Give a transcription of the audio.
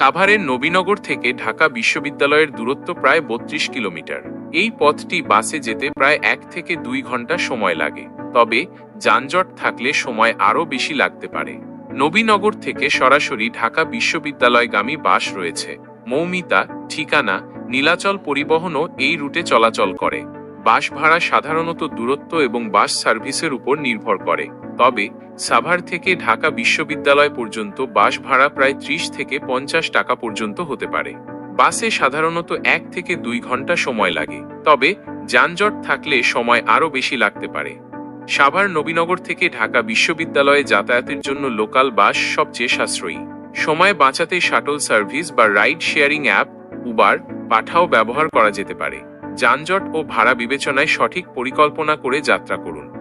সাভারের নবীনগর থেকে ঢাকা বিশ্ববিদ্যালয়ের দূরত্ব প্রায় বত্রিশ কিলোমিটার। এই পথটি বাসে যেতে প্রায় এক থেকে দুই ঘণ্টা সময় লাগে। তবে যানজট থাকলে সময় আরও বেশি লাগতে পারে। নবীনগর থেকে সরাসরি ঢাকা বিশ্ববিদ্যালয়গামী বাস রয়েছে। মৌমিতা, ঠিকানা, নীলাচল পরিবহনও এই রুটে চলাচল করে। বাস ভাড়া সাধারণত দূরত্ব এবং বাস সার্ভিসের উপর নির্ভর করে। তবে, সাভার থেকে ঢাকা বিশ্ববিদ্যালয় পর্যন্ত বাস ভাড়া প্রায় ত্রিশ থেকে পঞ্চাশ টাকা পর্যন্ত হতে পারে। বাসে সাধারণত এক থেকে দুই ঘণ্টা সময় লাগে। তবে, যানজট থাকলে সময় আরও বেশি লাগতে পারে। সাভার নবীনগর থেকে ঢাকা বিশ্ববিদ্যালয়ে যাতায়াতের জন্য লোকাল বাস সবচেয়ে সাশ্রয়ী। সময় বাঁচাতে শাটল সার্ভিস বা ride sharing app, Uber Pathao ব্যবহার করা যেতে পারে। যানজট ও ভাড়া বিবেচনায় সঠিক পরিকল্পনা করে যাত্রা করুন।